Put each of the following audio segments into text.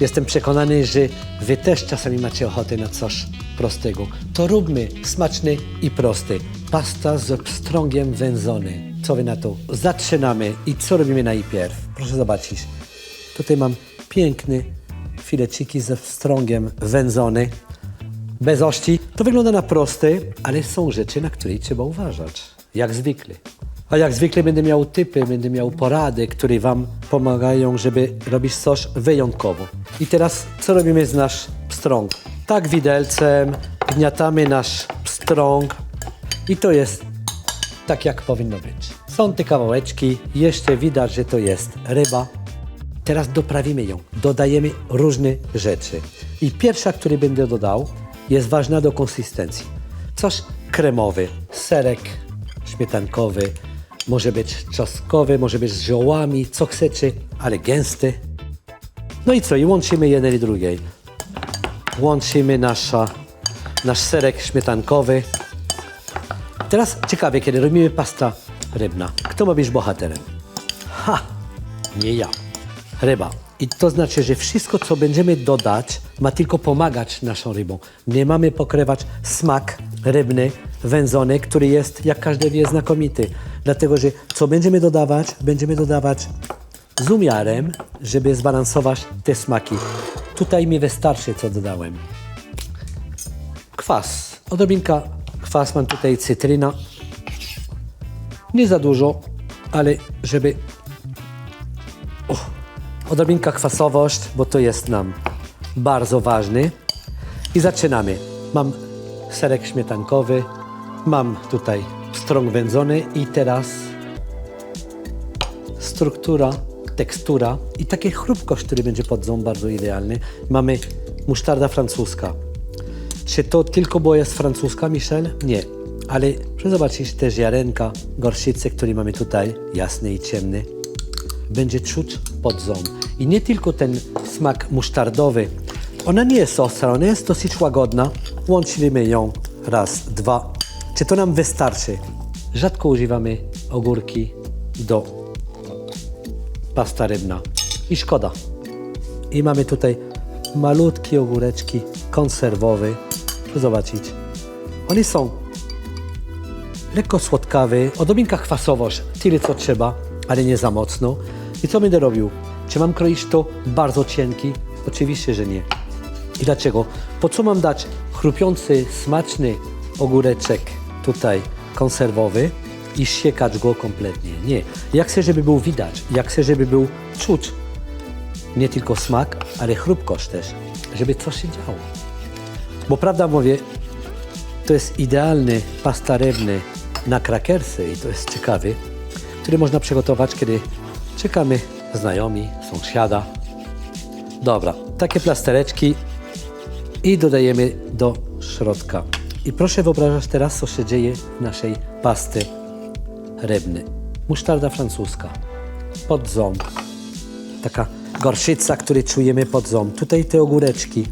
Jestem przekonany, że wy też czasami macie ochotę na coś prostego. To róbmy smaczny i prosty. Pasta z pstrągiem wędzony. Co wy na to? Zaczynamy. I co robimy najpierw? Proszę zobaczyć. Tutaj mam piękny fileciki ze pstrągiem wędzony. Bez ości. To wygląda na prosty, ale są rzeczy, na które trzeba uważać. Jak zwykle. A jak zwykle będę miał typy, będę miał porady, które Wam pomagają, żeby robić coś wyjątkowo. I teraz co robimy z nasz pstrąg? Tak widelcem gniatamy nasz pstrąg i to jest tak, jak powinno być. Są te kawałeczki, jeszcze widać, że to jest ryba. Teraz doprawimy ją, dodajemy różne rzeczy. I pierwsza, który będę dodał, jest ważna do konsystencji. Coś kremowy, serek śmietankowy, może być czosnkowy, może być z ziołami, co chcecie, ale gęsty. No i co? I łączymy jeden i drugiej. Łączymy nasza, nasz serek śmietankowy. Teraz ciekawie, kiedy robimy pasta rybna. Kto ma być bohaterem? Ha! Nie ja. Ryba. I to znaczy, że wszystko, co będziemy dodać, ma tylko pomagać naszą rybą. Nie mamy pokrywać smak rybny, wędzony, który jest, jak każdy wie, znakomity. Dlatego, że co będziemy dodawać, będziemy dodawać z umiarem, żeby zbalansować te smaki. Tutaj mi wystarczy, co dodałem. Kwas. Odrobinka kwas, mam tutaj cytryna. Nie za dużo, ale żeby odrobinka kwasowość, bo to jest nam bardzo ważny. I zaczynamy. Mam serek śmietankowy, mam tutaj strąg wędzony i teraz struktura, tekstura i takie chrupkość, który będzie pod ząb bardzo idealny. Mamy musztarda francuska. Czy to tylko bo jest francuska, Michel? Nie. Ale proszę zobaczyć też ziarenka, gorszyce, które mamy tutaj, jasny i ciemny będzie czuć pod ząb. I nie tylko ten smak musztardowy. Ona nie jest ostra, ona jest dosyć łagodna. Łączymy ją raz, dwa. Czy to nam wystarczy? Rzadko używamy ogórki do pasta rybna. I szkoda. I mamy tutaj malutkie ogóreczki konserwowe. Zobaczyć. One są lekko słodkawy, odrobinka kwasowość, tyle co trzeba, ale nie za mocno. I co będę robił? Czy mam kroić to bardzo cienki? Oczywiście, że nie. I dlaczego? Po co mam dać chrupiący, smaczny ogóreczek tutaj konserwowy i siekać go kompletnie? Nie. Ja chcę, żeby był widać. Ja chcę, żeby był czuć nie tylko smak, ale chrupkość też, żeby coś się działo. Bo prawda mówię, to jest idealny pasta rybny na krakersy i to jest ciekawy, który można przygotować, kiedy czekamy znajomi, sąsiada. Dobra, takie plastereczki i dodajemy do środka. I proszę wyobrażać teraz, co się dzieje w naszej pasty rybnej. Musztarda francuska, pod ząb, taka gorszyca, który czujemy pod ząb. Tutaj te ogóreczki,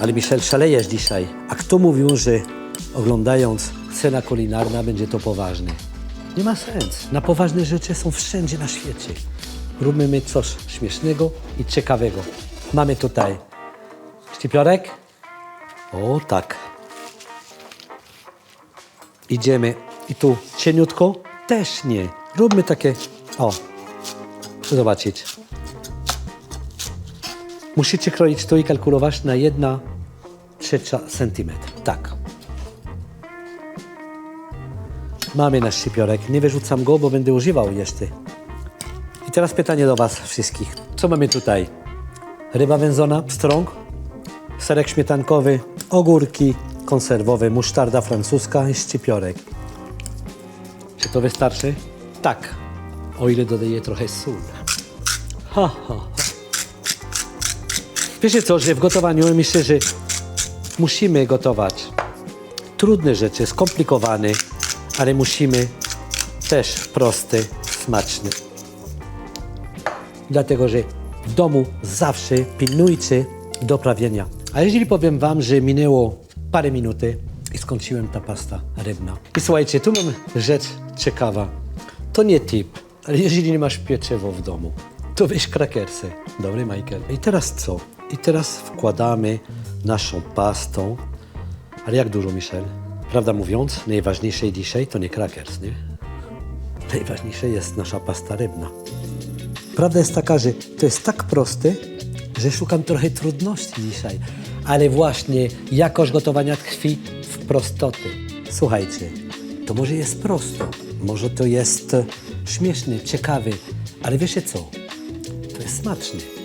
ale Michel, szalejesz dzisiaj. A kto mówił, że oglądając scena kulinarna będzie to poważne? Nie ma sens. Na poważne rzeczy są wszędzie na świecie. Róbmy my coś śmiesznego i ciekawego. Mamy tutaj szczypiorek. O tak. Idziemy. I tu cieniutko. Też nie. Róbmy takie... O. Proszę zobaczyć. Musicie kroić to i kalkulować na 1 trzecia centymetr. Tak. Mamy nasz szczypiorek. Nie wyrzucam go, bo będę używał jeszcze. I teraz pytanie do Was wszystkich. Co mamy tutaj? Ryba wędzona, pstrąg, serek śmietankowy, ogórki konserwowe, musztarda francuska i szczypiorek. Czy to wystarczy? Tak, o ile dodaję trochę sól. Ha, ha, ha. Wiecie co, że w gotowaniu myślę, że musimy gotować trudne rzeczy, skomplikowane, ale musimy też prosty, smaczny. Dlatego, że w domu zawsze pilnujcie doprawienia. A jeżeli powiem Wam, że minęło parę minuty i skończyłem ta pasta rybna. I słuchajcie, tu mam rzecz ciekawa. To nie tip, ale jeżeli nie masz pieczywo w domu, to weź krakersy. Dobry, Michael. I teraz co? I teraz wkładamy naszą pastą. Ale jak dużo, Michel? Prawda mówiąc, najważniejsze dzisiaj to nie krakers, nie? Najważniejsze jest nasza pasta rybna. Prawda jest taka, że to jest tak proste, że szukam trochę trudności dzisiaj. Ale właśnie jakość gotowania tkwi w prostoty. Słuchajcie, to może jest prosto, może to jest śmieszne, ciekawe, ale wiecie co? To jest smaczne.